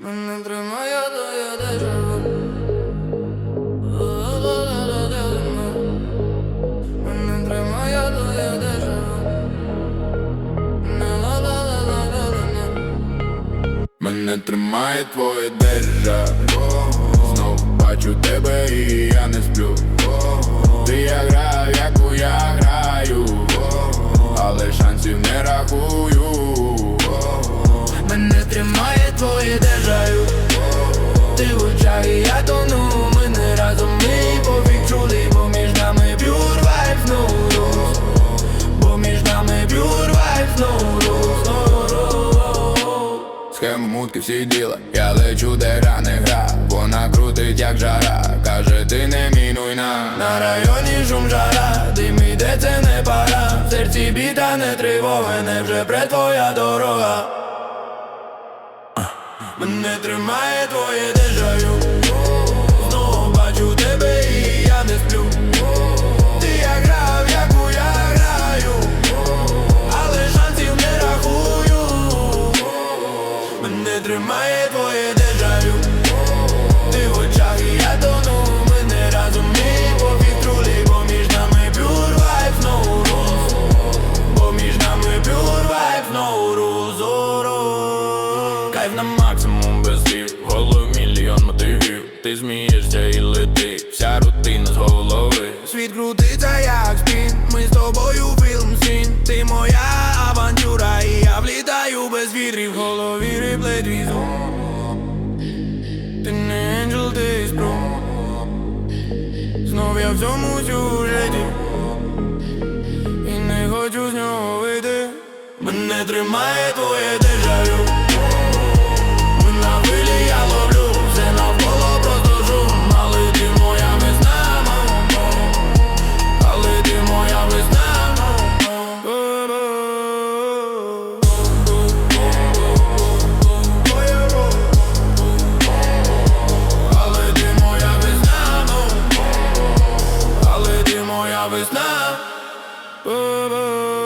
Мене тримає твоє дежавю Мене тримає твоє дежавю Мене тримає твоє держа Знов бачу тебе і я не сплю Ти я граю, яку я граю Але шансів не рахую Мене тримає твоє дежавю. Ти в очах і я тону Ми не разом, ми пофіг чули Бо між нами pure vibes, no rules. Бо між нами pure vibes, no rules, no rules. Схему мутки всі діла Я лечу, де гра не гра. Вона крутить як жара Каже, ти не мінуй на На районі шум жара, дим іде, це не пара В серці біта, не тривога, не вже пре твоя дорога Мене тримає твоє дежавю. Знову бачу тебе і я не сплю. Ти як грав, яку я граю Але шансів не рахую. Мене тримає твоє Кайф на максимум без слів В голові мільйон мотивів. Ти змієшся і летиш Вся рутина з голови. Світ крутиться як спін. Ми з тобою фільм сін. Ти моя авантюра І я влітаю без вітрів. В голові реплей твій ти не енджел, ти спру Знов я в цьому сюжеті. І не хочу з нього вийти. Мене тримає твоє дежавю Boo-boo.